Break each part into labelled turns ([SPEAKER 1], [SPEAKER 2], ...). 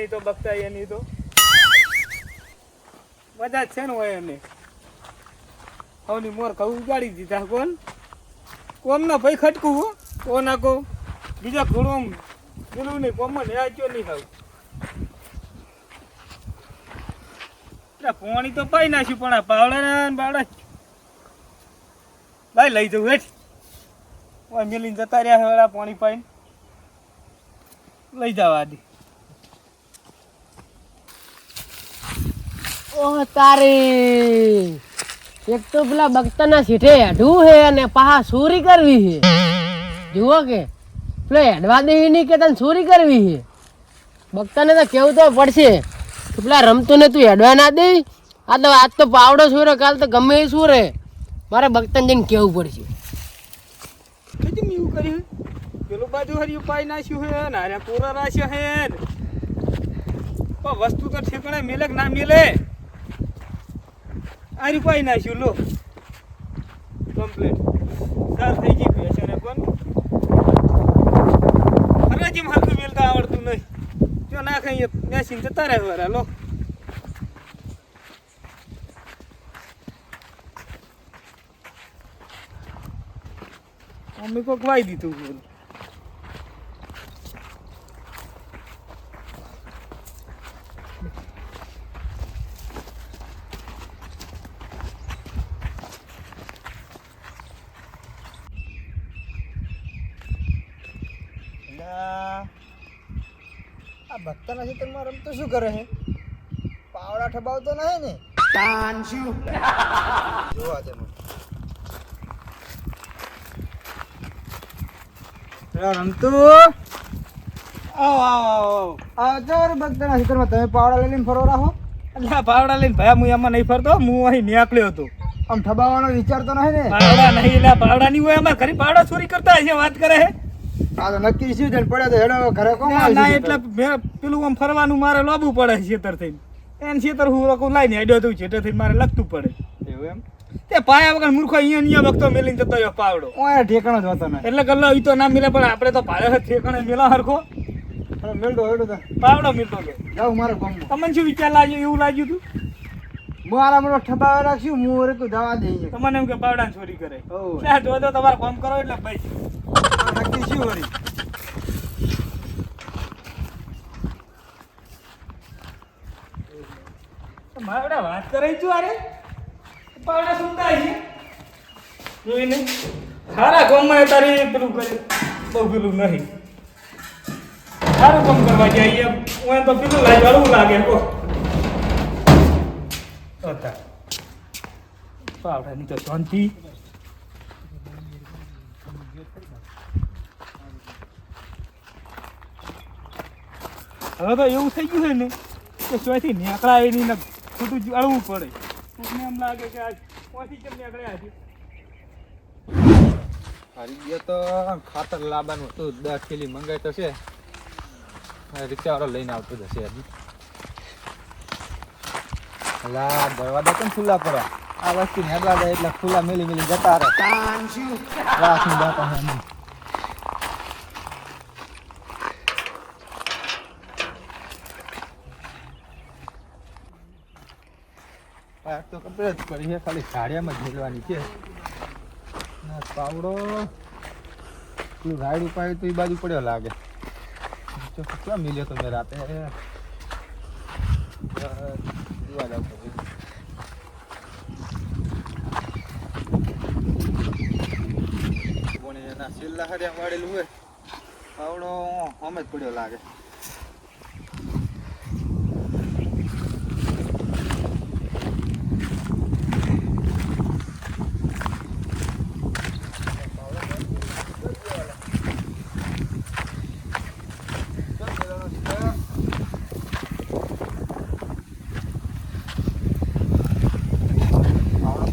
[SPEAKER 1] એની તો બગતા એની તો. મજા છે ને હોય એની. હવની મોર કહું ઉગાડી દીધા કોણ? કોમ ના ભાઈ ખટકું હો. કો ના કો બીજા આમ પેલું નહીં કોમ ને આચ્યો નહીં ખાવું પોણી તો પાઈ નાખ્યું, પણ આ પાવડા ને બાવડા ભાઈ લઈ જવું હેઠ. મેલીને જતા રહ્યા હવે પાણી પાઈને. લઈ જવા આદી.
[SPEAKER 2] ઓહ, તારી. એક તો પેલા બગતાના સીઠે હેડવું હે અને પાહા સુરી કરવી છે જુઓ કે, પેલો હેડવા દેવી નહીં કે તને સુરી કરવી છે બગતાને તો કેવું તો પડશે. પેલા રમતો ને તું હેડવા ના દે. આ તો આજ તો પાવડો સુરે કાલ તો ગમે એ સુરે મારે બગતન જઈને કેવું પડશે.
[SPEAKER 1] કેમ એવું કર્યું? પેલું બાજુ હરી પાઈ નાખ્યું હે ને પૂરા રાખ્યો હે. વસ્તુ તો ઠેકાણે મેલે ના મેલે? આરી પાઈ નાખ્યું, લો. કમ્પ્લીટ સાર થઈ ગઈ પેશને પણ હરાજી મારતું મેલતા આવડતું નહીં. જો ના ખાઈએ મેસીને જતા રહે વરા લો મમ્મી કોક વાઈ દીધું બોલ
[SPEAKER 3] નથી ભક્તના ખેતરમાં રમતો શું કરે છે? પાવડા ઠબાવતો નહીં ને? જોવા દે રમતું?
[SPEAKER 1] આવો આવો આવો
[SPEAKER 3] આ ચોર ભક્તના ખેતરમાં. તમે પાવડા લઈને ફરો રાખો
[SPEAKER 1] એટલે આ પાવડા લઈને ભાઈ હું એમાં નહીં ફરતો. હું અહીં નીકળ્યો હતો.
[SPEAKER 3] આમ ઠબાવવાનો વિચાર તો નહીં ને?
[SPEAKER 1] પાવડા નહીં એટલે પાવડા નહીં હોય. અમારે ઘરે પાવડા ચોરી કરતા હશે વાત કરે હે
[SPEAKER 3] આ તો નક્કી છે છે પડે તો હેડો ઘરે કોમ
[SPEAKER 1] ના એટલે મેં પેલું આમ ફરવાનું મારે લોબવું પડે છેતર થઈને. એને છેતર હું લોકો લાઈને હેડ્યો તું છેતર થઈને મારે લખતું પડે.
[SPEAKER 3] એવું એમ?
[SPEAKER 1] તે પાયા વગર મૂર્ખો અહીંયા અહીંયા વખતો મેલીને જતો રહ્યો પાવડો.
[SPEAKER 3] ઓય ઠેકાણો જ હોતો ને.
[SPEAKER 1] એટલે ગલ્લો ઈ તો ના મિલે પણ આપણે તો પાડે ઠેકાણે મેલા હરખો.
[SPEAKER 3] મેળડો હેડો તો.
[SPEAKER 1] પાવડો મિલતો કે.
[SPEAKER 3] જાઉં મારે કોમ
[SPEAKER 1] તમને શું વિચાર લાગ્યો એવું લાગ્યું તું?
[SPEAKER 3] મારા મને ઠબાવે રાખ્યું હું ઓરે તું જવા દઈએ
[SPEAKER 1] તમને એમ કે પાવડા ચોરી કરે. ત્યાં જો તો તમારે કામ કરો એટલે ભાઈ
[SPEAKER 3] આ નક્કી વળી
[SPEAKER 1] વાત કરે છું અરે પાવડા સુનતા છે? જોઈને સારા કામમાં તારી પેલું કરે બહુ પેલું નહીં. સારું કામ કરવા જઈએ હું તો પેલું લાગે હળવું લાગે, કો. પાવડાની તો શાંતિ. હવે તો એવું થઈ ગયું છે ને કે સોયથી નીકળાય નહીં ને ખોટું જ અળવું પડે. તમને એમ લાગે કે આજ કોથી કેમ નીકળ્યા છે?
[SPEAKER 4] હારી ગયો તો ખાતર લાવવાનું હતું દસ કિલી મંગાય તો છે. રિક્ષાવાળો લઈને આવતો જશે હજી. અલા દરવાજા કેમ ખુલ્લા પડે આ વસ્તુ નેગવા દે એટલે ખુલ્લા મેલી મેલી જતા રહે. રાખીને જતા કપડે જ પડી છે. પાવડો, પેલું રાઈડ ઉપાય તો એ બાજુ પડ્યો લાગે. ક્યાં મિલ્યો તો મેં રાતે? જોવા એના છેલ્લા હરિયા વાળેલું હોય? પાવડો આમ જ પડ્યો લાગે પાવડો તો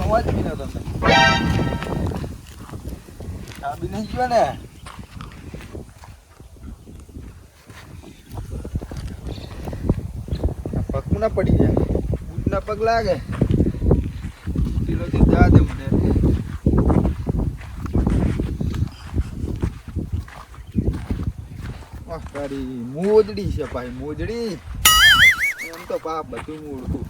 [SPEAKER 4] અવાજ મિલ્યો તમને ચાબી નહીં ગયો ને પગ ના પડી જાય. બૂટ ના પગ લાગે. ઢીલો થી જવા દે મને તારી મોજડી છે ભાઈ, મોજડી. એમ તો પાપ બધું મૂળતું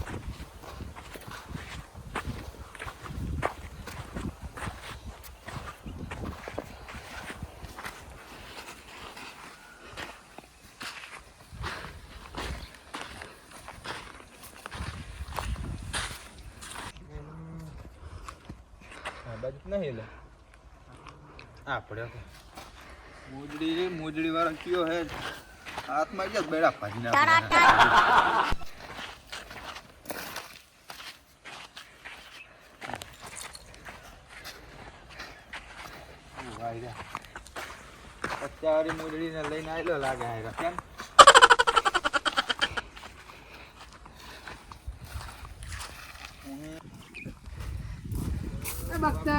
[SPEAKER 4] આ બાજુ નહીં લે આ પડ્યો કે? મોજડી રે મોજડી વાળો કયો હે? હાથમાં ગયા બેડા ભાજી ના અત્યારે મોજડી ને લઈને આવેલો લાગે હાયરો. કેમ?
[SPEAKER 2] એ બખ્તર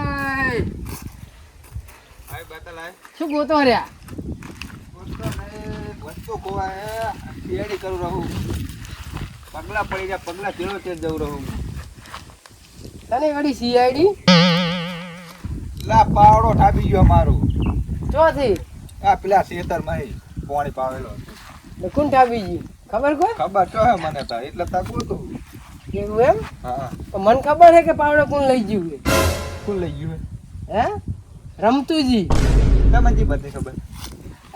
[SPEAKER 4] હાય બાતલ હાય
[SPEAKER 2] શું ગોતો રહ્યા?
[SPEAKER 4] વસ્તુ ખોવાય તૈયારી કરું રહું. પગલા પડી જાય પગલા તેડો તે જવું રહું.
[SPEAKER 2] તને વળી સીઆઈડી
[SPEAKER 4] લા પાવડો ઠાપી ગયો મારો.
[SPEAKER 2] ચોથી?
[SPEAKER 4] આ પેલા શેતરમાં પોણી પાવેલો.
[SPEAKER 2] કોણ ઠાપી ગયું? ખબર કોઈ?
[SPEAKER 4] ખબર તો હે મને તો. એટલે તકવું તું
[SPEAKER 2] એવું એમ?
[SPEAKER 4] હા.
[SPEAKER 2] મને ખબર છે કે પાવડો કોણ લઈ ગયું
[SPEAKER 4] કોણ લઈ ગયું
[SPEAKER 2] હે? રમતુજી.
[SPEAKER 4] તમને જી બધી ખબર.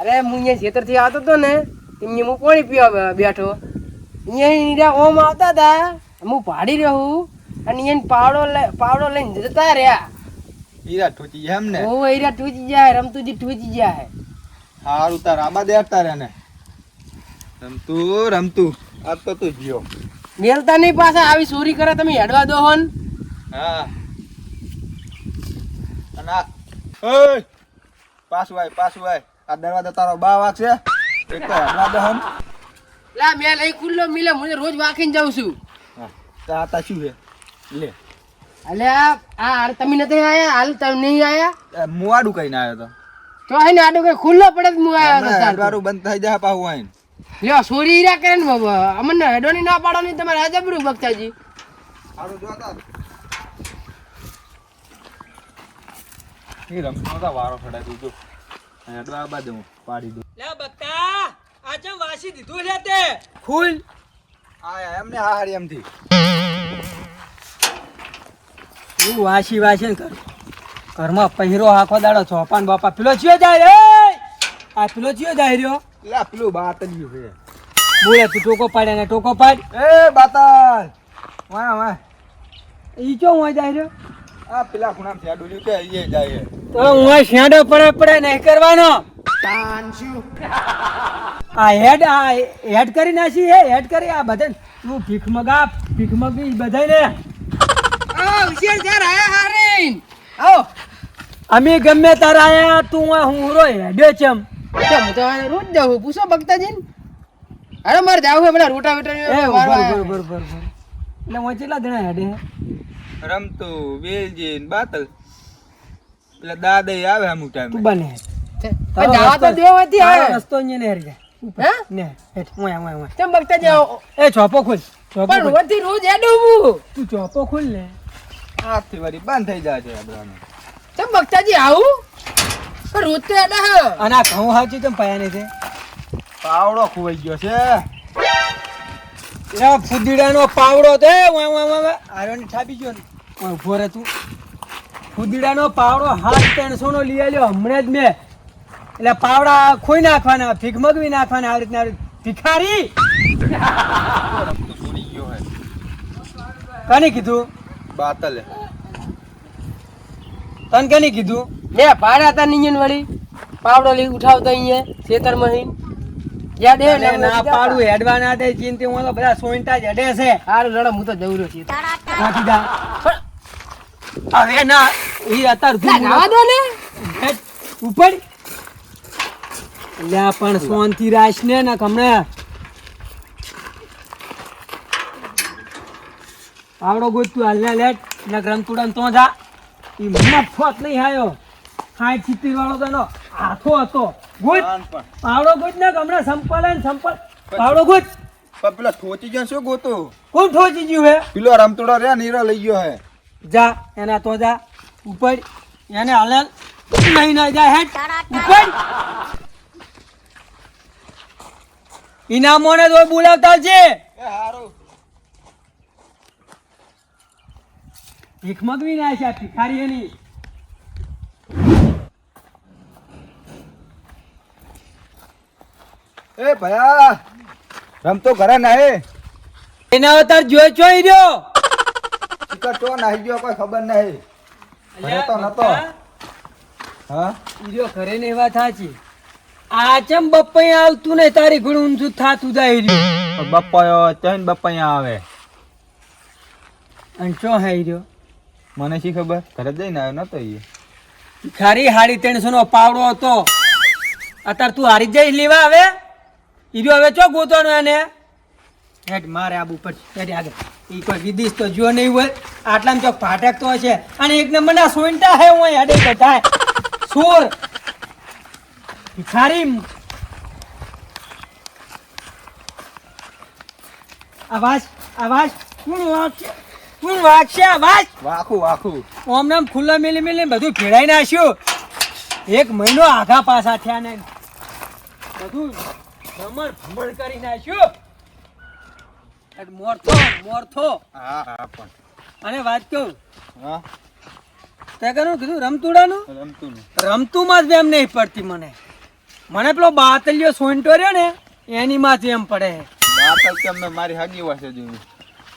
[SPEAKER 2] અરે હું અહીંયા ખેતરથી આવતો હતો ને એમની હું પાણી પીવા બેઠો. અહીંયા ઓમ આવતા હતા. હું પાડી રહ્યો અને અહીંયા પાવડો પાવડો લઈને જતા રહ્યા.
[SPEAKER 4] હીરા ઠોચી એમ ને?
[SPEAKER 2] હું ઈરા ઠૂચી જાય રમતુજી ટૂચી જાય.
[SPEAKER 4] હારું તાર આબા દેડતા રહે ને. રમતું રમતું. આ તો તું જીઓ
[SPEAKER 2] મેલતા નહીં પાછા આવી ચોરી કરે તમે હેડવા દો હન
[SPEAKER 4] હા. અને ઓય પાછું આય પાછું આય. આ દરવાજો તારો બા વાગશે એક તો હમણાં દહન
[SPEAKER 2] લા મેં લઈ ખુલ્લો મિલે હું રોજ વાંકીને જાઉં છું.
[SPEAKER 4] હા તો તા શું છે? લે.
[SPEAKER 2] અલે આ હાલ તમે નથી આયા? હાલ તમે નહીં આયા?
[SPEAKER 4] મુવાડું કઈ ના આવ્યો તો.
[SPEAKER 2] તો હે આડું આડો કઈ ખુલ્લો પડે જ હું આવ્યો
[SPEAKER 4] હેડવારું બંધ થઈ જાય પાછું આઈને.
[SPEAKER 2] લ્યો સોરી ઈરા કરે ને બાબા. અમને હેડોની ના પાડો નહીં તમારે આજબરું બગતાજી.
[SPEAKER 4] હારું જોતા એ રમતો તો વારો ફડાય દીધો જો. હેડવા બાજુ હું પાડી દઉં.
[SPEAKER 5] લે બત્તા આજે વાસી દીધું છે તે?
[SPEAKER 2] ખુલ
[SPEAKER 4] આ એમને આ હારી એમથી.
[SPEAKER 5] હું વાસી વાસી ને કર ઘરમાં પહેરો આખો દાડો ચોપાન બાપા પેલો ચિયો જાય રે? આ પેલો ચિયો જાય રહ્યો?
[SPEAKER 4] લા પેલું જ છે.
[SPEAKER 5] બોલે તું ટોકો પાડે ને ટોકો પાડ.
[SPEAKER 4] એ બાતા વાહ વાહ.
[SPEAKER 5] ઈ ચો હોય જાય રહ્યો?
[SPEAKER 4] આ પેલા ખૂણામાં ફેડું કે અહીંયા જાય
[SPEAKER 5] તો હું શેડો પડે પડે નહીં કરવાનો. આ હેડ આ હેડ કરી નાખી હે હેડ કરી આ બધા તું ભીખ મગા ભીખ મગી બધાય ને
[SPEAKER 2] આ હોશિયાર ચાર આયા હારીન. આવો.
[SPEAKER 5] અમે ગમે તારા આયા તું આ હું રો હેડ્યો ચમ
[SPEAKER 2] કેમ હું તો રોજ જાઉં પૂછો બગતાજી અરે મારે જાવું છે પેલા રોટા વેટા
[SPEAKER 5] બરોબર બરોબર બરોબર એટલે હું કેટલા જણા હેડે? હે?
[SPEAKER 4] રમતું વેલજી બાતલ. પેલા દાદા આવે અમુક
[SPEAKER 5] તું બને.
[SPEAKER 2] જાવા તો દેવો હતી
[SPEAKER 5] તારો રસ્તો ને હેરી જાય
[SPEAKER 2] હે?
[SPEAKER 5] ને હેઠ ઓય ઓય ઓય.
[SPEAKER 2] કેમ બગતાજી આવો
[SPEAKER 5] એ ચોપો ખોલ
[SPEAKER 2] પણ રોજ
[SPEAKER 5] તું ચોપો ખોલ ને.
[SPEAKER 4] હાથથી વળી બંધ થઈ જાય છે આપણાને
[SPEAKER 2] કેમ બગતાજી આવું? પણ રોજ તો હેડા હે.
[SPEAKER 5] અને આ ઘઉં હાચી કેમ પયાને છે?
[SPEAKER 4] પાવડો ખોવાઈ ગયો છે.
[SPEAKER 5] એ ફુદીડાનો પાવડો તે ઓય ઓય ઓય આર્યોને ઠાપી ગયો ને. ઊભો રહે તું. ફુદીડાનો પાવડો હાથ ત્રણસો નો લઈ આવ્યો હમણાં જ મેં એટલે પાવડા ખોઈ નાખવાના ભીખ મગવી નાખવાના આવી રીતના ભિખારી! કને કીધું?
[SPEAKER 4] બાતલ.
[SPEAKER 5] તને કને કીધું?
[SPEAKER 2] લે પાડ્યા તા નિયન વળી. પાવડો લઈ ઉઠાવતા અહીંયા ખેતર મહીન. જ્યાં દે
[SPEAKER 5] તને ના પાડું હેડવા ના દે ચિંતી હું તો બધા જ હેડે છે.
[SPEAKER 2] હારું લડમ હું તો જવું રહ્યો
[SPEAKER 5] હવે ના એ
[SPEAKER 2] અતાર જવા દો ને.
[SPEAKER 5] ઉપર લ્યા પણ શાંતિ રાખ ને ને હમણાં આવડો ગોતું હાલ ને લેટ. ને ગ્રંથુડા તો જા. ઈ ફોત નહીં આયો. સાઠ સિત્તેર વાળો તો એનો હાથો હતો. ગોત. આવડો ગોત ને હમણાં સંપલ ને સંપલ. આવડો ગોત.
[SPEAKER 4] પણ પેલા થોચી ગયો શું ગોતો?
[SPEAKER 5] કોણ થોચી ગયું હે?
[SPEAKER 4] પેલો રમતોડો રે નીરો લઈ ગયો હે.
[SPEAKER 5] જા એના તો જા. ઉપર એને હાલે નહીં ના જાય હેડ. ઉપર ઇનામોને તો બોલાવતા છે.
[SPEAKER 4] એ હારું.
[SPEAKER 5] ના છે ભિખારી એની
[SPEAKER 4] એ ભયા. રમતો ઘરે નહીં.
[SPEAKER 5] એના અવતાર જોઈ જોઈ રહ્યો?
[SPEAKER 4] તો નાહી ગયો કોઈ ખબર નહીં. ઘરે તો નતો. હા?
[SPEAKER 5] ઘરે ને એવા સાચી આ ચમ બપ્પા આવતું ને તારી ઘણું ઊંચું થાતું જાય રહ્યું.
[SPEAKER 4] બપ્પાયો ત્રણ બપ્પા આવે.
[SPEAKER 5] અને ચો હે રહ્યો
[SPEAKER 4] મને શી ખબર? ઘરે જઈને આવ્યો નતો એ
[SPEAKER 5] ખરી હાડી ત્રણસો નો પાવડો હતો. અત્યારે તું હારી જઈ લેવા હવે ઈર્યો હવે ચો ગોતવાનો એને? હેડ મારે આબુ પર આગળ. ઈ કોઈ વિદેશ તો જો નહીં હોય. આટલામાં ચોક ફાટક તો હશે. અને એક નંબર ના સોઈન્ટા હે હું હેડે કટાય સોર. ભિખારી. આવાજ આવાજ. કોણ વાગશે? કોણ વાગશે આવાજ?
[SPEAKER 4] વાખું વાખું.
[SPEAKER 5] ઓમ નામ ખુલ્લા મેલી મેલી બધું ભેળાઈ નાખ્યું. એક મહિનો આઘા પાછા થયા ને બધું ભમણ ભમણ કરી નાખ્યું. મોરથો મોરથો
[SPEAKER 4] હા હા પણ.
[SPEAKER 5] અને વાત કહું
[SPEAKER 4] હા?
[SPEAKER 5] તે કરું કીધું રમતુડાનું?
[SPEAKER 4] રમતું
[SPEAKER 5] રમતું માં જ એમ નહીં પડતી મને. મને પેલો બાતલિયો સોંટો રહ્યો ને એની માં જ એમ પડે.
[SPEAKER 4] બાતલ તમને મારી હાગી વાસે જોયું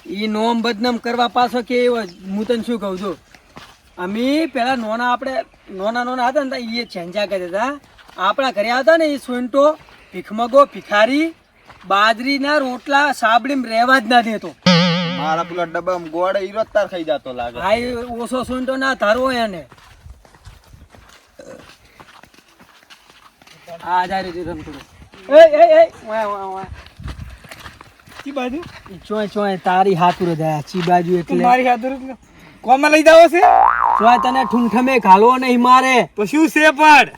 [SPEAKER 5] ઈ નોમ બદનામ કરવા પાછો કે હું તને શું કહું છું? અમે પેલા નોના આપણે નોના નોના હતા ને એ છેંજા કરતા હતા આપણા ઘરે આવતા ને એ સુંટો ભીખમગો ભિખારી બાજરીના રોટલા સાબડીમાં રહેવા જ ના દેતો.
[SPEAKER 4] મારા પેલા ડબ્બામાં ગોળે ઈરો તાર ખાઈ જતો લાગે.
[SPEAKER 5] હા ઓછો સુન તો ના ધરવો એને. આ જાય રહ્યું રમતું એ એ એ વાહ વાહ વાહ.
[SPEAKER 1] કી બાજુ?
[SPEAKER 5] ચોય ચોય તારી હાથુર દયા ચી બાજુ એટલે.
[SPEAKER 1] મારી હાતુર કોમાં લઈ જાવ છે?
[SPEAKER 5] ચોય તને ઠુંઠમે ઘાલવો નહીં મારે.
[SPEAKER 1] તો શું છે પણ?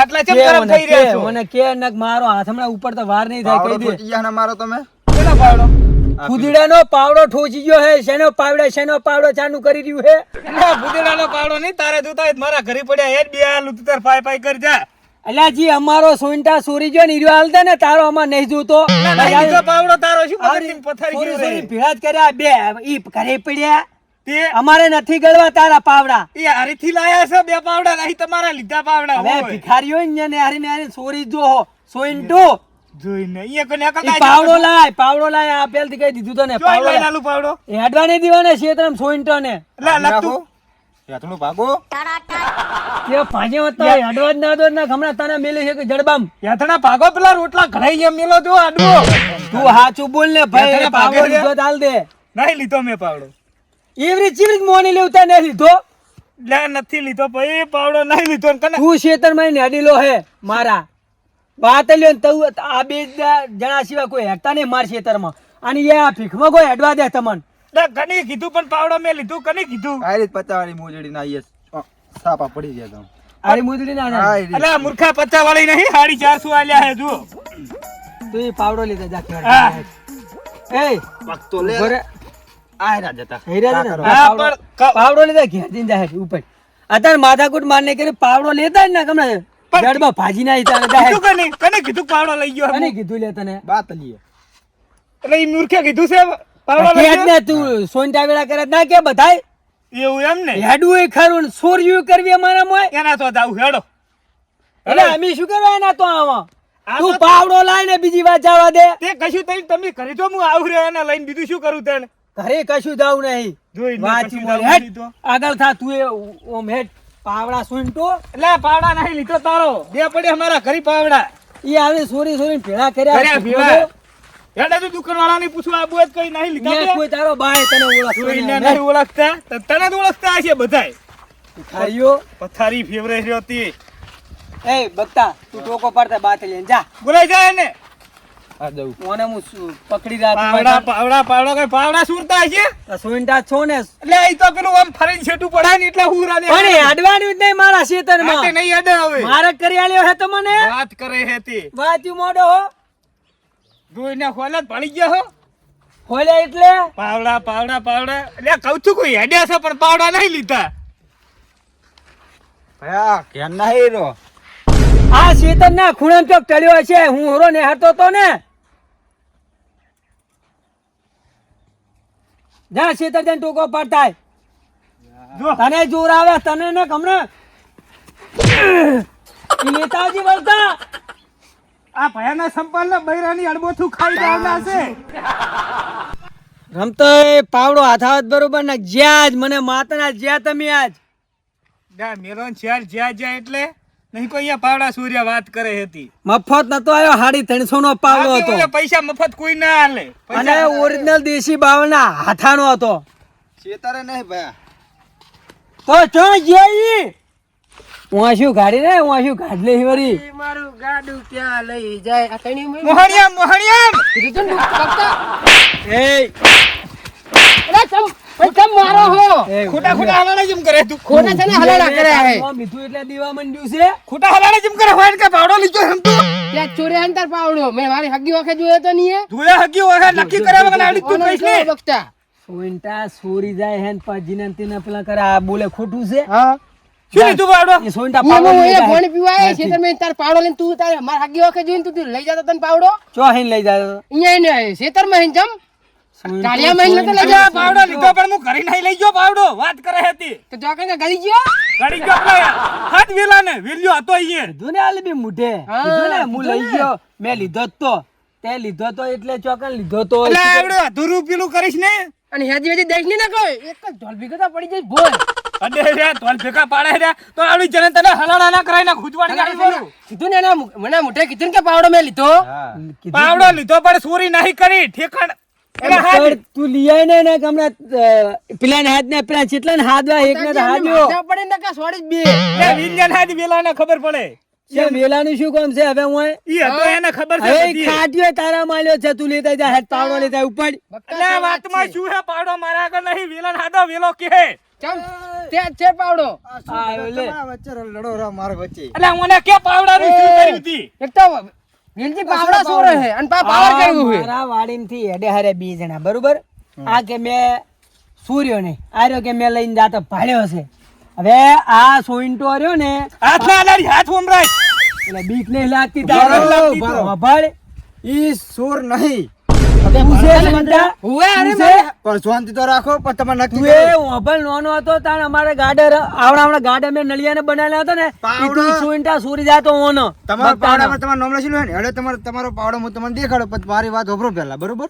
[SPEAKER 1] આટલા ચમ
[SPEAKER 5] ગરમ
[SPEAKER 1] થઈ રહ્યા છો?
[SPEAKER 5] મને કે નક મારો હાથ હમણાં ઉપર તો વાર નહીં થાય કહી દે.
[SPEAKER 4] ગયા મારો તમે?
[SPEAKER 1] કેનો પાવડો?
[SPEAKER 5] ખુદીડાનો પાવડો ઠોચી ગયો હે શેનો પાવડો શેનો પાવડો ચાલુ કરી રહ્યું હે?
[SPEAKER 1] ના ભૂદેડાનો પાવડો નહીં તારે જોતા હોય મારા ઘરે પડ્યા હેડ બે આલુ તું તાર ફાય ફાય કર જા.
[SPEAKER 5] અલ્યા જી અમારો સોઈન્ટા સોરી ગયો ને ઈર્યો હાલતા ને તારો અમાર નહીં જોતો.
[SPEAKER 1] પાવડો તારો શું પથારી
[SPEAKER 5] કર્યા બે ઈ ઘરે પડ્યા.
[SPEAKER 1] તે
[SPEAKER 5] અમારે નથી ગળવા તારા પાવડા.
[SPEAKER 1] એ હારીથી લાયા છે બે પાવડા નહીં તમારા લીધા પાવડા
[SPEAKER 5] હવે
[SPEAKER 1] હોય.
[SPEAKER 5] ભિખારીઓ ને હારી ને હારી સોરી જો હો સોઈન્ટો
[SPEAKER 1] જોઈને અહીંયા કોને અકલ
[SPEAKER 5] પાવડો લાય પાવડો લાય આ પહેલથી કહી દીધું તને પાવડો લાય.
[SPEAKER 1] લાલુ પાવડો.
[SPEAKER 5] એ અડવાને દીવાને શેતરમ સોઈન્ટો ને
[SPEAKER 1] લા લાગતું
[SPEAKER 4] યાતણો ભાગો.
[SPEAKER 5] તે ભાજે હતો જ ના દો ના હમણાં તને મેલે છે કે જડબામ.
[SPEAKER 1] યાતણા ભાગો પેલા રોટલા ઘડાઈ એમ મેલો જો આડવો.
[SPEAKER 5] તું હાચું બોલ ને ભાઈ પાવડો? લીધો તો દે.
[SPEAKER 1] નહીં લીધો મેં પાવડો.
[SPEAKER 5] એવરી ચીવરી મોની લેવતા તે નહીં લીધો?
[SPEAKER 1] ના નથી લીધો ભાઈ પાવડો નહીં લીધો કને
[SPEAKER 5] તું શેતરમાં નેડીલો હે મારા. વાત લ્યો ને તું આ બે જણા સિવાય કોઈ હેડતા નહીં માર શેતરમાં. અને એ આ ભીખમાં કોઈ હેડવા દે તમન.
[SPEAKER 1] ના કની કીધું પણ પાવડો મેં લીધું કની કીધું?
[SPEAKER 4] આ રીત પચાવાળી મોજડી ના આઈએ સાપા પડી ગયા તમે.
[SPEAKER 5] આરી મોજડી ના ના.
[SPEAKER 1] અલા મૂર્ખા પચ્ચા વાળી નહીં સાડી ચારસો આલ્યા હે જુઓ.
[SPEAKER 5] તું એ પાવડો લીધા જા. ખેડ એ
[SPEAKER 4] પગતો લે.
[SPEAKER 5] ઘરે
[SPEAKER 4] આ રા જતા
[SPEAKER 5] ને?
[SPEAKER 1] હા, પણ
[SPEAKER 5] પાવડો લેતા ઘેર જઈને જાહેર ઉપર. અતાર માથાકૂટ મારને કરી પાવડો લેતા જ ને જડમાં ભાજી ના તારે જાહેર
[SPEAKER 1] કીધું કને? કને કીધું પાવડો લઈ ગયો?
[SPEAKER 5] કને કીધું લે તને?
[SPEAKER 4] વાત લીએ
[SPEAKER 1] એટલે ઈ મૂર્ખે કીધું છે પાવડો લઈ ગયો?
[SPEAKER 5] ને તું સોનટા વેળા કરે ના કે બધાય?
[SPEAKER 1] એવું એમ ને?
[SPEAKER 5] હેડું એ ખરું ને સોર્યું કરવી અમારા મોય
[SPEAKER 1] એના તો જાવ હેડો.
[SPEAKER 5] એટલે અમે શું કરવા એના તો
[SPEAKER 1] આવા?
[SPEAKER 5] તું પાવડો લાય બીજી વાત જવા દે.
[SPEAKER 1] તે કશું થઈ તમે કરી તો હું આવું રે એને લઈને બીજું શું કરું તને
[SPEAKER 5] ઘરે કશું જાવું નહીં. વાંચી. આગળ થા તું એ ઓમ હેડ પાવડા સુનતો
[SPEAKER 1] એટલે પાવડા નહીં લીધો તારો. બે પડે અમારા ઘરી પાવડા.
[SPEAKER 5] ઈ આવે સોરી સોરી ભેળા કર્યા.
[SPEAKER 1] ભેળા. હેડે તો દુકાન વાળા ની પૂછવા આબુ જ કઈ નહીં લીધા
[SPEAKER 5] કોઈ તારો બાય તને ઓળખતો નહીં.
[SPEAKER 1] નહીં ઓળખતા? તને તો ઓળખતા હશે બધાય.
[SPEAKER 5] પથારીઓ.
[SPEAKER 1] પથારી ફેવરે હતી.
[SPEAKER 5] એ બગતા તું ટોકો પડતા લઈને જા.
[SPEAKER 1] બોલાઈ જાય ને
[SPEAKER 5] ઓને હું સુ- પકડી
[SPEAKER 1] પાવડા પાવડા પાવડા કઈ પાવડા સુરતા હશે?
[SPEAKER 5] તો સુઈન્ટા છો ને.
[SPEAKER 1] એટલે એ તો પેલું આમ ફરીને છેટું પડાય ને એટલે હું રાને
[SPEAKER 5] અડવાનું જ નહીં મારા
[SPEAKER 1] હાથે
[SPEAKER 5] ખેતરમાં
[SPEAKER 1] નહીં અડે હવે.
[SPEAKER 5] મારે કરી આલ્યો હે તમને
[SPEAKER 1] વાત કરે હે તે.
[SPEAKER 5] વાંચ્યું મોઢો હો.
[SPEAKER 1] જોઈને ખોલે જ પડી ગયો હો.
[SPEAKER 5] ખોલે એટલે?
[SPEAKER 1] પાવડા પાવડા પાવડા. એટલે કહું છું કોઈ હેડ્યા છે પણ પાવડા નહીં લીધા.
[SPEAKER 4] ભયા કેમ નહીં રો
[SPEAKER 5] આ શેતન ના ખૂણા ચોક ટળ્યો છે હું હોરો ને હતો તો ને? જા શેતર જઈને ટૂંકો પડતા તને જોર આવે તને ને કમરે નેતાજી બોલતા
[SPEAKER 1] આ ભયાના સંપાલ ના બૈરાની અડબોથું ખાઈ જવાના છે.
[SPEAKER 5] રમતો એ પાવડો હાથાવત બરોબર ને જ્યાં જ મને માતાના જ્યાં તમે આજ.
[SPEAKER 1] મેરો શહેર જ્યાં જ્યાં એટલે નહીં કોઈ અહીંયા પાવડા સૂર્ય વાત કરે હતી.
[SPEAKER 5] મફત નતો આવ્યો સાડી ત્રણસો નો પાવડો હતો.
[SPEAKER 1] પૈસા મફત કોઈ ના હાલે
[SPEAKER 5] અને ઓરિજિનલ દેશી બાવળના હાથાનો હતો.
[SPEAKER 3] ચેતારે નહીં ભયા.
[SPEAKER 5] તો ચો જઈ. હું શું ગાડી ને હું શું ગાડી લઈ
[SPEAKER 2] વરી. મારું ગાડું ક્યાં લઈ જાય? આ કઈ નહીં
[SPEAKER 1] મોહણિયામ મોહણિયામ!
[SPEAKER 2] કીધું તું ને
[SPEAKER 5] એ.
[SPEAKER 2] અરે ચમ મારો હો?
[SPEAKER 1] ખોટા ખોટા હલાડા જેમ કરે તું.
[SPEAKER 2] ખોટા છે ને હલાડા કરે હે.
[SPEAKER 5] મીઠું એટલે દીવા મંડ્યું છે.
[SPEAKER 1] ખોટા હલાડા જેમ કરે હોય કે પાવડો લીધો એમ તું.
[SPEAKER 2] ત્યાં ચોરે અંતર પાવડો. મે મારી હગી વખત જોયો તો નહીં
[SPEAKER 1] જોયા હગી વખત નક્કી કર્યા વગર આડી તું કઈ
[SPEAKER 2] એટલો
[SPEAKER 1] ને
[SPEAKER 5] સોઈન્ટા સોરી જાય હેન પાજીને ને તેને પેલા કરે આ બોલે ખોટું છે.
[SPEAKER 2] હા.
[SPEAKER 1] શું લીધું પાવડો?
[SPEAKER 5] સોઈન્ટા પાવડો લઈ
[SPEAKER 2] એ
[SPEAKER 5] જાય.
[SPEAKER 2] ભણી છે તમે તાર પાવડો લઈને તું તાર મારી હગી વખત જોઈને તું તું લઈ જતો તને પાવડો?
[SPEAKER 5] ચો લઈ જતો
[SPEAKER 2] અહીંયા શેતરમાં જમ. કાળિયા માં નતો લઈ
[SPEAKER 1] અલ્યા, પાવડો લીધો પણ હું ઘરે નહીં લઈ ગયો પાવડો. વાત કરે હતી
[SPEAKER 2] તો. જો કે ગળી ગયો?
[SPEAKER 1] ગળી ગયો પેલા હાથ વેલા ને વેલ્યો હતો અહીંયા.
[SPEAKER 5] કીધું ને આલે બી મુઢે. ને? હું લઈ ગયો. મેં લીધો તો. તે લીધો તો એટલે ચોકન લીધો તો.
[SPEAKER 1] એટલે આવડો અધૂરું પેલું કરીશ ને.
[SPEAKER 2] અને હેજી હેજી દેખની ના કોઈ? એક જ ઢોલ ભીગતા પડી જાય બોલ.
[SPEAKER 1] અડે રે તોલ ભેગા પાડે રે. તો આવડી જને તને હલાણા ના કરાય ના ખૂજવાડી ગાડી બોલું
[SPEAKER 2] કીધું ને એના મને મુઠે કીધું કે પાવડો મેં લીધો.
[SPEAKER 1] પાવડો લીધો પણ ચોરી નહીં કરી. ઠેકાણ એટલે
[SPEAKER 5] તું લઈ ને ને હમણાં પેલા હાથ ને પેલા ચેટલા ને હાથ એક ને હાથ
[SPEAKER 2] પડે ને કે સોડી બે.
[SPEAKER 1] એટલે હાથ વેલા ને ખબર પડે.
[SPEAKER 5] છે વેલાનું શું કામ છે હવે હું
[SPEAKER 1] ઈ હતો એને ખબર છે
[SPEAKER 5] હવે ખાટ્યો તારા માલ્યો છે તું લેતા જા હાથ પાવડો લેતા ઉપાડ
[SPEAKER 1] એટલે વાતમાં શું હે? પાવડો મારા આગળ નહીં વેલણ હાથો વેલો કે
[SPEAKER 2] ચમ તે છે પાવડો.
[SPEAKER 5] આ લે.
[SPEAKER 3] વચ્ચે લડો રહો મારા વચ્ચે.
[SPEAKER 1] એટલે મને કે પાવડાનું શું કર્યું હતી
[SPEAKER 2] એક તો વેલજી પાવડા સોરે રહે અને પા પાવર કર્યું છે
[SPEAKER 5] મારા વાડીમાંથી હેડે હારે બી જણા બરોબર? આ કે મેં સૂર્યો ને આર્યો કે મેં લઈને જાતો ભાડ્યો છે હવે આ સોઈન્ટો રહ્યો ને
[SPEAKER 1] હાથ ના અડાડી હાથ ઉમરાય.
[SPEAKER 5] એટલે બીક નહીં લાગતી તારો. ભાળ
[SPEAKER 3] ઈ સોર નહીં.
[SPEAKER 5] તું છે છે?
[SPEAKER 3] રાખો પણ તમે નક્કી
[SPEAKER 5] એ નાનો હતો તાણ અમારે ગાડર આવડા આવડા ગાડર મેં નળિયાને બનાવેલા હતા ને
[SPEAKER 3] પાવડો.
[SPEAKER 5] તું સૂરી જાતો ઓનો
[SPEAKER 3] તમારો
[SPEAKER 5] બગદાનો.
[SPEAKER 3] પાવડામાં તમારું નામ લખેલું ને હવે તમારો તમારો પાવડો હું તમને દેખાડો પછી મારી વાત હોભરો પહેલા બરોબર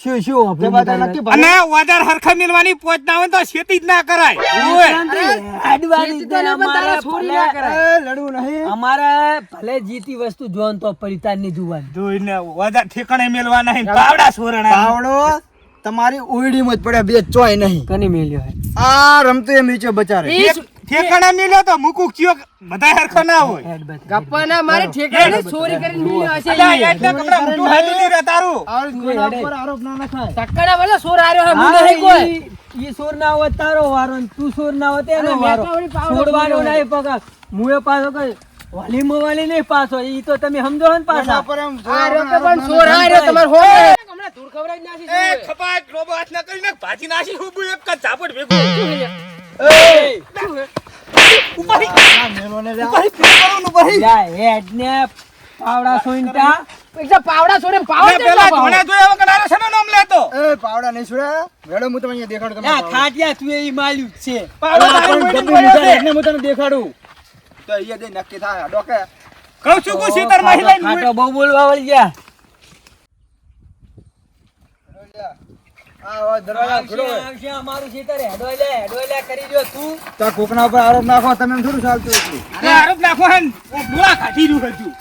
[SPEAKER 5] શું શું આપણે
[SPEAKER 3] બધા નક્કી
[SPEAKER 1] અને વાજાર હરખા મિલવાની પોચ ના હોય તો ખેતી જ ના કરાય.
[SPEAKER 2] ના
[SPEAKER 3] લડવું નહીં.
[SPEAKER 5] અમારે ભલે જીતી વસ્તુ જોન તો પરિતાનની જુવાન.
[SPEAKER 1] જોઈને વાજાર ઠેકાણે મેલવા નહીં ને પાવડા સોરણ
[SPEAKER 3] પાવડો તમારી ઓયડીમાં જ પડ્યા બે ચોય નહીં.
[SPEAKER 5] કની મેલ્યો
[SPEAKER 3] આ રમતો એમ નીચે બચારે
[SPEAKER 1] ઠેકાણે મેલ્યો તો મુકુ કયો બધા હરખો ના હોય.
[SPEAKER 5] ગપ્પા
[SPEAKER 2] ના મારે ઠેકાણે ચોરી કરીને મિલ્યો હશે.
[SPEAKER 1] એટલે કપડા મોટું હાથું ની રહે તારું.
[SPEAKER 3] આરોપ ના નખાય.
[SPEAKER 2] ટક્કરના વાળો સોર આર્યો હે
[SPEAKER 5] હા,
[SPEAKER 2] હે કોઈ
[SPEAKER 5] ઈ- સોર ના હોય તારો વારો તું સોર ના
[SPEAKER 2] હોય તેનો
[SPEAKER 5] વારો. છોડવાનો. નહીં પગા મુએ પાછો કઈ વાલી મોવાલી નહીં પાછો. ઈ તો તમે સમજો ને પાછા.
[SPEAKER 3] પર એમ
[SPEAKER 2] આ રહ્યો કે પણ સોર આર્યો તમાર હો હમણાં ધૂળ ખવડાવી નાસી
[SPEAKER 1] એ. ખપાટ રોબો હાથ ના કરીને ભાજી નાસી ઉભું એક જ ઝાપટ ભેગું
[SPEAKER 2] સોરે
[SPEAKER 3] એ પાવડા નહીં છોડે વેડો હું તમને દેખાડું તમને
[SPEAKER 5] તું એ માલ્યું છે
[SPEAKER 3] દેખાડું તો અહીંયા નક્કી થાય ડોકે
[SPEAKER 1] કહું છું કે સીતરમાં હિલાઈને
[SPEAKER 5] ખાટો બહુ બોલવા ગયા
[SPEAKER 3] આ હવે દરવાજા ખોલો
[SPEAKER 5] આવશે, આવશે, અમારું ખેતર હેડોય લે, હેડોય લે કરી દ્યો તું.
[SPEAKER 3] તો આ કોકના ઉપર આરોપ નાખો તમે થોડું ચાલતું એટલું.
[SPEAKER 1] આરોપ નાખો હે ને, ઓ ડોળા કાઢી રહ્યું હતું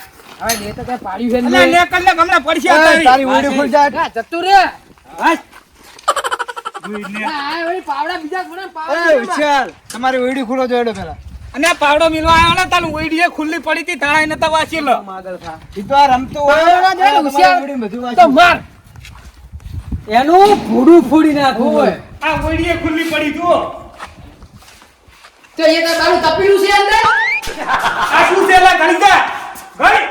[SPEAKER 2] હવે લે તો કઈ પાડ્યું છે
[SPEAKER 1] લે કલાક હમણાં પડશે તારી.
[SPEAKER 3] તારી ઓયડી જાય.
[SPEAKER 2] જતું રે.
[SPEAKER 1] હાશ. જોઈને.
[SPEAKER 2] આ વળી પાવડા બીજા થોડા
[SPEAKER 3] એ
[SPEAKER 2] પાવડા
[SPEAKER 3] વિશાલ તમારી ઓયડી ખુલો જો પેલા.
[SPEAKER 1] અને પાવડો મિલવા આવ્યો ને તારું ઓઈડી ખુલ્લી પડી હતી તાળા એને તો વાંચી લો.
[SPEAKER 3] ઈ તો આ રમતું હોય.
[SPEAKER 2] તો માર.
[SPEAKER 5] એનું ભૂડું ફોડી નાખવું
[SPEAKER 2] હોય.
[SPEAKER 1] આ ઓઈડીએ ખુલ્લી પડી જુઓ.
[SPEAKER 2] તો એ તો તારું તપેલું છે અંદર?
[SPEAKER 1] આ શું છે લા ગળી જા. ગળી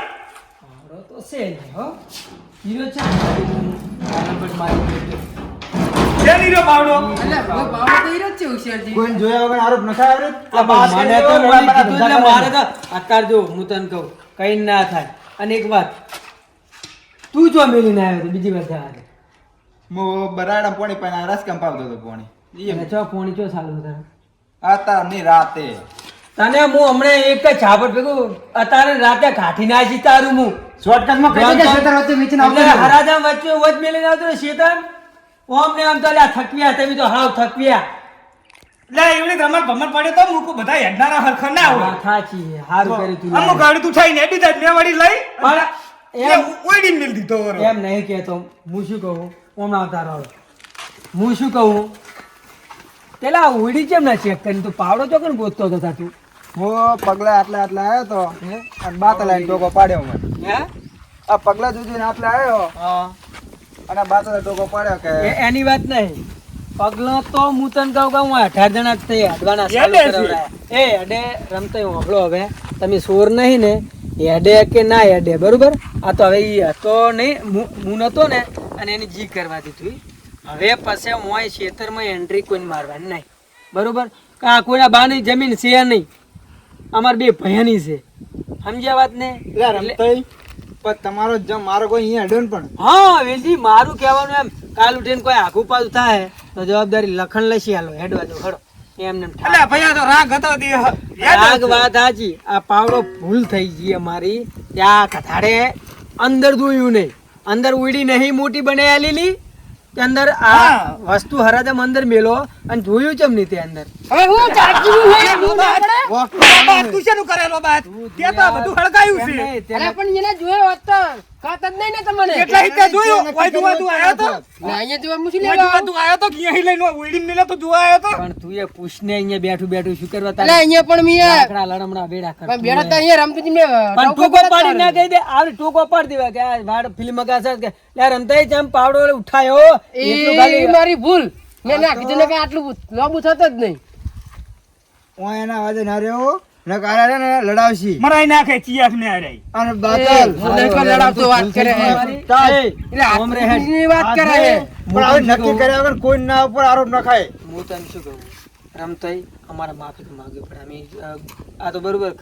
[SPEAKER 5] પાવડો તો છે હો. હીરો ચા મારી
[SPEAKER 2] એટલે તો છે હોશિયારજી.
[SPEAKER 3] કોઈને જોયા વગર આરોપ
[SPEAKER 5] મને તો કીધું એટલે મારે તો અત્યારે જો હું તને કહું. કઈ ના થાય. અને એક વાત. તું જો મેલીને આવ્યો તો બીજી વાત જવા દે.
[SPEAKER 4] હું બરાડા પોણી પણ રસ પાવતો હતો પોણી.
[SPEAKER 5] એ ચો પોણી ચો ચાલુ તારે
[SPEAKER 4] આતા ની રાતે.
[SPEAKER 5] તને હું હમણાં એક જ છાપટ ભેગું અત્યારે રાતે કાઢી નાખી તારું હું.
[SPEAKER 3] શોર્ટકટમાં કહી દે શેતર વચ્ચે મીચીને આવતો
[SPEAKER 5] એટલે હરાજા વચ્ચે વચ મેલીને આવતો શેતર. ઓમ ને આમ તો લ્યા થકવ્યા તમે તો હાવ થકવ્યા.
[SPEAKER 1] લે એવડી રમત ભમર પડે તો મૂકું બધા હેડનારા હરખા ના હોય.
[SPEAKER 5] સાચી હારું કરી તું
[SPEAKER 1] અમુક ગાડી તું થઈને એડી જાય મેવાડી વળી લઈ એ
[SPEAKER 5] એમ
[SPEAKER 1] ઓઈડીને મિલ દીધો
[SPEAKER 5] એમ નહીં કહેતો. હું શું કહું? હમણાં તારો હું શું કહું? પેલા ઉડી કેમ ના ચેક કરીને તું પાવડો ચોકન ગોતતો હતો તા તું
[SPEAKER 4] હું પગલા આટલા આટલા આવ્યો તો. અને બાતલા લાઈન ટોકો પાડ્યો મને.
[SPEAKER 5] હે?
[SPEAKER 4] આ પગલા જુજીને આટલે આવ્યો અને બાતલા ટોકો પાડ્યો કે
[SPEAKER 5] એની વાત નહીં. પગલો તો હું તને કહું કે હું અઢાર જણા જ થઈ અડવાના ચાલુ
[SPEAKER 1] હેડે છે.
[SPEAKER 5] કરાવડાયા. એ અડે રમતો હોભળો હવે. તમે સોર નહીં ને હેડે કે ના હેડે બરોબર? આ તો હવે એ હતો નહીં. હું હું નતો ને અને એની જી કરવા દીધું. હવે પછી હું ખેતરમાં એન્ટ્રી કોઈ મારવાની નહીં. બરોબર? આ કોઈના બાની જમીન છે નહીં. અમાર બે ભયાની છે. સમજ્યા વાત ને
[SPEAKER 4] પણ તમારો જમ મારો કોઈ અહીંયા અડ્યો પણ.
[SPEAKER 5] હા વેલજી મારું કહેવાનું એમ કાલ ઉઠીને કોઈ આખું પાછું થાય તો જવાબદારી લખણ લસી હાલો હેડવા દો હડો. એમને
[SPEAKER 1] ભઈ તો રાગ હતો
[SPEAKER 5] રાગ વાત સાચી આ પાવડો ભૂલ થઈ ગઈ અમારી. ત્યાં કથાડે અંદર જોયું નહીં. અંદર ઉડી નહીં મોટી બને લીલી તે અંદર આ. વસ્તુ હરાજમ અંદર મેલો અને જોયું ચમ નહીં તે અંદર
[SPEAKER 2] હવે હું ચાકીનું હે, હું
[SPEAKER 1] બાત તું શેનું કરેલો બાત? તે તો બધું હળગાયું છે
[SPEAKER 2] અરે પણ એને જોયો હોત કાત જ નહીં ને તમને?
[SPEAKER 1] કેટલા હિતે જોયું? કોઈ જોવા તું આયો તો?
[SPEAKER 2] ને અહીંયા જોવા મુશી લેવા
[SPEAKER 1] જોવા તું આયો તો? કે લઈને ઉડીને મિલે તો જોવા આયો તો?
[SPEAKER 5] પણ તું એ પૂછને અહીંયા બેઠું બેઠું શું કરવા તારે?
[SPEAKER 2] અહીંયા પણ મેં
[SPEAKER 5] લાકડા લડમડા બેડા કર
[SPEAKER 2] પણ બેડા તો અહીંયા રમતુજી મેં
[SPEAKER 5] પણ
[SPEAKER 2] ટોકો પાડી
[SPEAKER 5] ના કહી દે આવી ટૂંકો પાડી દેવા કે આ વાડ ફિલ્મ કાસર કે લે રમતાઈ ચમ પાવડો ઉઠાયો એટલું ખાલી
[SPEAKER 2] મારી ભૂલ. મેં ના કીધું ને કે આટલું લોબુ થતો જ નહીં.
[SPEAKER 4] હું એના વાજે ના રહ્યો ને ને લડાવશી.
[SPEAKER 1] મરાઈ નાખે ચિયાક ને આરે
[SPEAKER 4] અને બાતલ.
[SPEAKER 2] હું લડાવતો વાત કરે. હે. એટલે
[SPEAKER 5] ઓમ રહે.
[SPEAKER 2] આટલું વાત કરે. હે.
[SPEAKER 4] પણ હવે નક્કી કર્યા વગર કોઈ ના ઉપર આરોપ નખાય.
[SPEAKER 5] હું તને શું કહું? રમતાઈ અમારા માફી તો માંગવી અમે આ તો બરોબર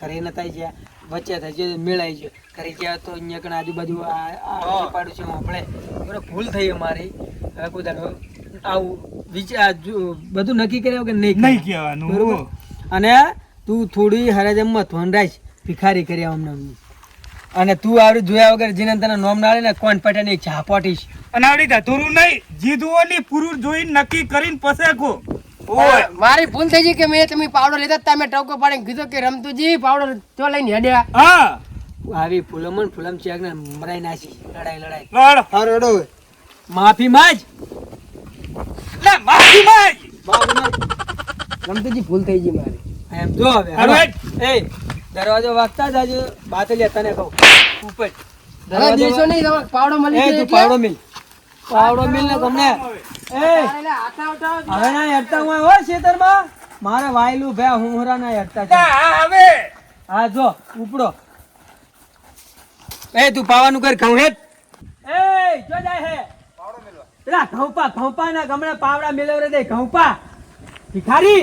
[SPEAKER 5] ઘરે નતા ગયા વચ્ચે થઈ ગયો મેળાઈ ગયો ઘરે ગયા તો અહીંયા કણ આજુબાજુ આ પાડું છે આપણે બરોબર ભૂલ થઈ અમારી. હવે કોઈ દાડો આવું વિચાર બધું નક્કી કર્યા કે નહીં
[SPEAKER 1] નહીં
[SPEAKER 5] કહેવાનું.
[SPEAKER 1] કહેવાનું.
[SPEAKER 5] બરોબર? અને તું થોડી હરાજમ ધોન રાખ ભિખારી કર્યા અમને. અને તું આવડે જોયા વગર જેને તને નોમ ના ને કોણ પટેલ એક ઝાપોટીશ
[SPEAKER 1] અને આવડી ધતુરું નહીં જીદુઓની પુરુષ જોઈને નક્કી કરીને પસેકો ઓય.
[SPEAKER 2] મારી ભૂલ થઈ ગઈ કે મેં તમે પાવડો લીધા હતા મેં ટોકો પાડીને કીધું કે રમતુજી પાવડો તો લઈને હેડ્યા.
[SPEAKER 1] હા.
[SPEAKER 5] આવી ફૂલમણ ફૂલમ ચેક ને મરાઈ નાસી લડાઈ લડાઈ.
[SPEAKER 1] લડ.
[SPEAKER 4] હા રેડો
[SPEAKER 5] માફી માંગ.
[SPEAKER 1] લે માફી માંગ.
[SPEAKER 2] રમતુજી ભૂલ થઈ ગઈ મારી.
[SPEAKER 5] એમ જો હવે
[SPEAKER 1] હવે.
[SPEAKER 5] એ દરવાજો વાગતા જાજો બાત બાતલિયા તને કહું. ઉપર. દરવાજો
[SPEAKER 2] નહીં તમારે પાવડો મળી
[SPEAKER 5] એ તું પાવડો મિલ. પાવડો મિલ ને તમને. એ. હવે ના હેડતા હું હો ખેતરમાં મારે વાયલું ભે હુંહરા ના હેડતા
[SPEAKER 1] હવે.
[SPEAKER 5] હા જો ઉપડો. એ તું પાવાનું કર ઘઉં હેડ. એ જો જાય હે. પેલા ઘઉંપા ઘઉંપા ના ગમણે પાવડા મિલવરે દે ઘઉંપા. ભિખારી.